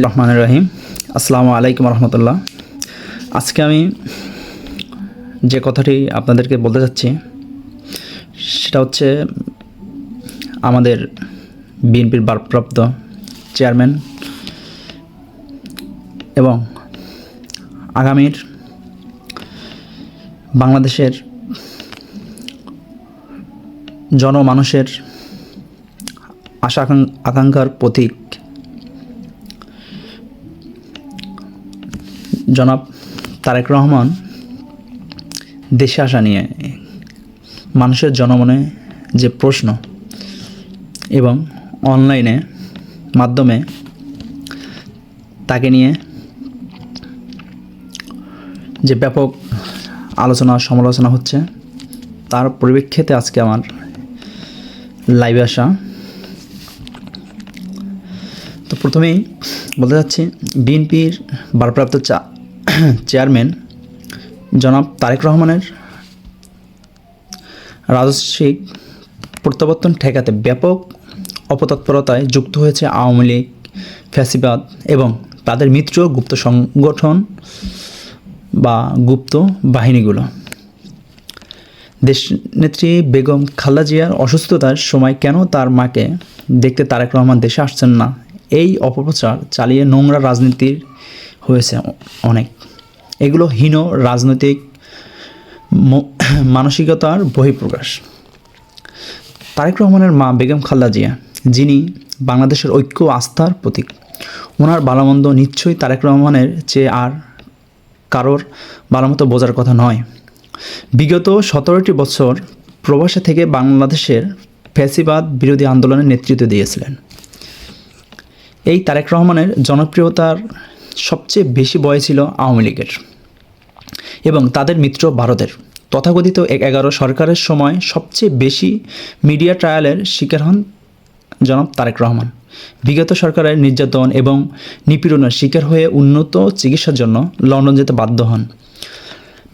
রহমান রহিম। আসসালামু আলাইকুম রহমতুল্লাহ। আজকে আমি যে কথাটি আপনাদেরকে বলতে চাচ্ছি সেটা হচ্ছে আমাদের বিএনপির ভারপ্রাপ্ত চেয়ারম্যান এবং আগামীর বাংলাদেশের জনমানুষের আশা আকাঙ্- আকাঙ্ক্ষার প্রতীক জনাব তারেক রহমান দেশে আসা নিয়ে মানুষের জনমনে যে প্রশ্ন এবং অনলাইনে মাধ্যমে তাকে নিয়ে যে ব্যাপক আলোচনা, সমালোচনা হচ্ছে, তার পরিপ্রেক্ষিতে আজকে আমার লাইভে আসা। তো প্রথমেই বলতে চাচ্ছি, বিএনপির ভারপ্রাপ্ত চা চেয়ারম্যান জনাব তারেক রহমানের রাজস্বিক প্রত্যাবর্তন ঠেকাতে ব্যাপক অপতৎপরতায় যুক্ত হয়েছে আওয়ামী লীগ, ফ্যাসিবাদ এবং তাদের মিত্র গুপ্ত সংগঠন বা গুপ্ত বাহিনীগুলো। দেশনেত্রী বেগম খালেদা জিয়ার অসুস্থতার সময় কেন তার মাকে দেখতে তারেক রহমান দেশে আসছেন না? এই অপপ্রচার চালিয়ে নোংরা রাজনীতির হয়েছে অনেক। এগুলো হীন রাজনৈতিক মানসিকতার বহিঃপ্রকাশ। তারেক রহমানের মা বেগম খালেদা জিয়া, যিনি বাংলাদেশের ঐক্য আস্থার প্রতীক ওনার ভালোমন্দ নিশ্চয়ই তারেক রহমানের চেয়ে আর কারোর ভালোমতো বোঝার কথা নয়। বিগত সতেরোটি বছর প্রবাসে থেকে বাংলাদেশের ফ্যাসিবাদ বিরোধী আন্দোলনের নেতৃত্ব দিয়েছিলেন। এই তারেক রহমানের জনপ্রিয়তার সবচেয়ে বেশি বয় ছিল আওয়ামী লীগের এবং তাদের মিত্র ভারতের। তথাকথিত এক এগারো সরকারের সময় সবচেয়ে বেশি মিডিয়া ট্রায়ালের শিকার হন জনাব তারেক রহমান। বিগত সরকারের নির্যাতন এবং নিপীড়নের শিকার হয়ে উন্নত চিকিৎসার জন্য লন্ডন যেতে বাধ্য হন।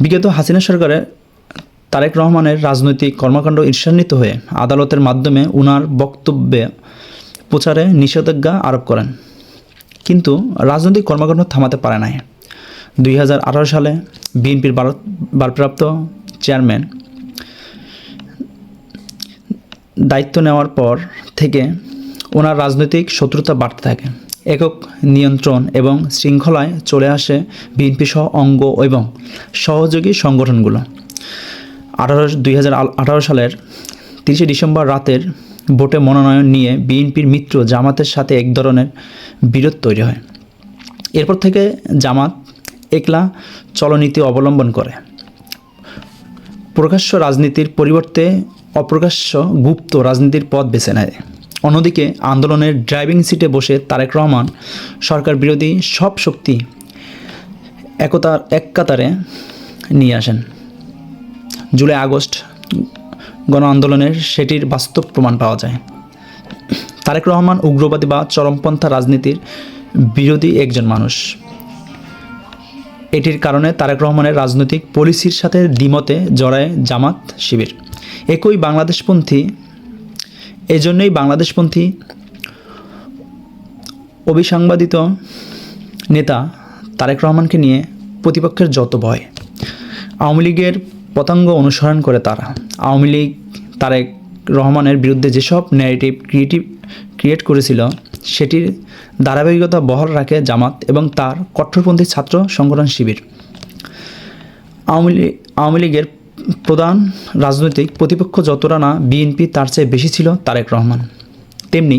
বিগত হাসিনা সরকারের তারেক রহমানের রাজনৈতিক কর্মকাণ্ড ঈর্ষান্বিত হয়ে আদালতের মাধ্যমে উনার বক্তব্যে প্রচারে নিষেধাজ্ঞা আরোপ করেন। কিন্তু রাজনৈতিক কর্মকাণ্ড থামাতে পারে নাই। দুই হাজার আঠারো সালে বিএনপির ভারপ্রাপ্ত চেয়ারম্যান দায়িত্ব নেওয়ার পর থেকে ওনার রাজনৈতিক শত্রুতা বাড়তে থাকে। একক নিয়ন্ত্রণ এবং শৃঙ্খলায় চলে আসে বিএনপি সহ অঙ্গ এবং সহযোগী সংগঠনগুলো। আঠারো দুই সালের তিরিশে ডিসেম্বর রাতের ভোটে মনোনয়ন নিয়ে বিএনপির মিত্র জামাতের সাথে এক ধরনের বিরোধ তৈরি হয়। এরপর থেকে জামাত একলা চলনীতি অবলম্বন করে। প্রকাশ্য রাজনীতির পরিবর্তে অপ্রকাশ্য গুপ্ত রাজনীতির পথ বেছে নেয়। অন্যদিকে আন্দোলনের ড্রাইভিং সিটে বসে তারেক রহমান সরকার বিরোধী সব শক্তি একতার এক কাতারে নিয়ে আসেন। জুলাই আগস্ট গণ আন্দোলনের সেটির বাস্তব প্রমাণ পাওয়া যায়। তারেক রহমান উগ্রবাদী বা চরমপন্থা রাজনীতির বিরোধী একজন মানুষ। এটির কারণে তারেক রহমানের রাজনৈতিক পলিসির সাথে দ্বিমতে জড়ায় জামাত শিবির। একই বাংলাদেশপন্থী, এজন্যই বাংলাদেশপন্থী অভিসাংবাদিত নেতা তারেক রহমানকে নিয়ে প্রতিপক্ষের যত ভয়। আওয়ামী লীগের পতঙ্গ অনুসরণ করে তারা। আওয়ামী লীগ, তারেক রহমানের বিরুদ্ধে যেসব ন্যারেটিভ ক্রিয়েটিভ ক্রিয়েট করেছিল, সেটির ধারাবাহিকতা বহাল রাখে জামাত এবং তার কট্টরপন্থী ছাত্র সংগঠন শিবির। আওয়ামী লীগ আওয়ামী লীগের প্রধান রাজনৈতিক প্রতিপক্ষ যতটা না বিএনপি তার চেয়ে বেশি ছিল তারেক রহমান। তেমনি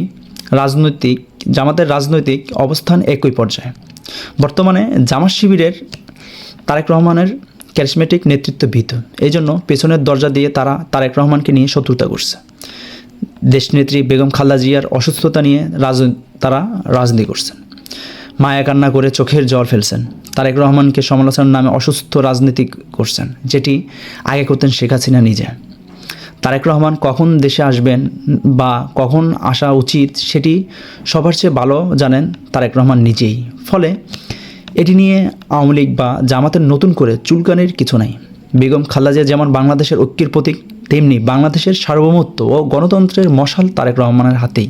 রাজনৈতিক, জামাতের রাজনৈতিক অবস্থান একই পর্যায়ে। বর্তমানে জামাত শিবিরের তারেক রহমানের ক্যারিসমেটিক নেতৃত্ব ভীত। এই জন্য পেছনের দরজা দিয়ে তারা তারেক রহমানকে নিয়ে শত্রুতা করছে। দেশনেত্রী বেগম খালদা জিয়ার অসুস্থতা নিয়ে রাজ তারা রাজনীতি করছেন। মায়া কান্না করে চোখের জল ফেলছেন। তারেক রহমানকে সমালোচনার নামে অসুস্থ রাজনীতি করছেন, যেটি আগে করতেন শেখ হাসিনা নিজে। তারেক রহমান কখন দেশে আসবেন বা কখন আসা উচিত সেটি সবার চেয়ে ভালো জানেন তারেক রহমান নিজেই। ফলে এটি নিয়ে আওয়ামী লীগ বা জামাতের নতুন করে চুলকানির কিছু নাই। বেগম খালাজিয়া যেমন বাংলাদেশের ঐক্যের প্রতীক, তেমনি বাংলাদেশের সার্বভৌমত্ব ও গণতন্ত্রের মশাল তারেক রহমানের হাতেই।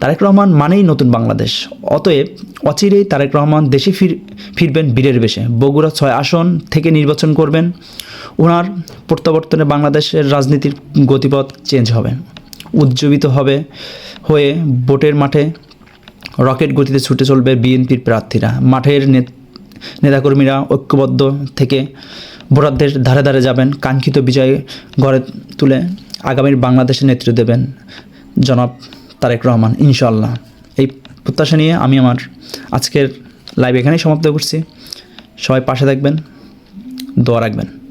তারেক রহমান মানেই নতুন বাংলাদেশ। অতএব অচিরেই তারেক রহমান দেশে ফির, ফিরবেন বীরের বেশে। বগুড়া ছয় আসন থেকে নির্বাচন করবেন। ওনার প্রত্যাবর্তনে বাংলাদেশের রাজনীতির গতিপথ চেঞ্জ হবে। উজ্জীবিত হবে হয়ে ভোটের মাঠে রকেট গতিতে ছুটে চলবে বিএনপির প্রার্থীরা। মাঠের নেত- নেতাকর্মীরা ঐক্যবদ্ধ থেকে ভোটারদের ধারে ধারে যাবেন। কাঙ্ক্ষিত বিজয় গড়ে তুলে আগামীর বাংলাদেশের নেতৃত্ব দেবেন জনাব তারেক রহমান ইনশাল্লাহ এই প্রত্যাশা নিয়ে আমি আমার আজকের লাইভ এখানেই সমাপ্ত করছি। সবাই পাশে থাকবেন, দোয়া রাখবেন।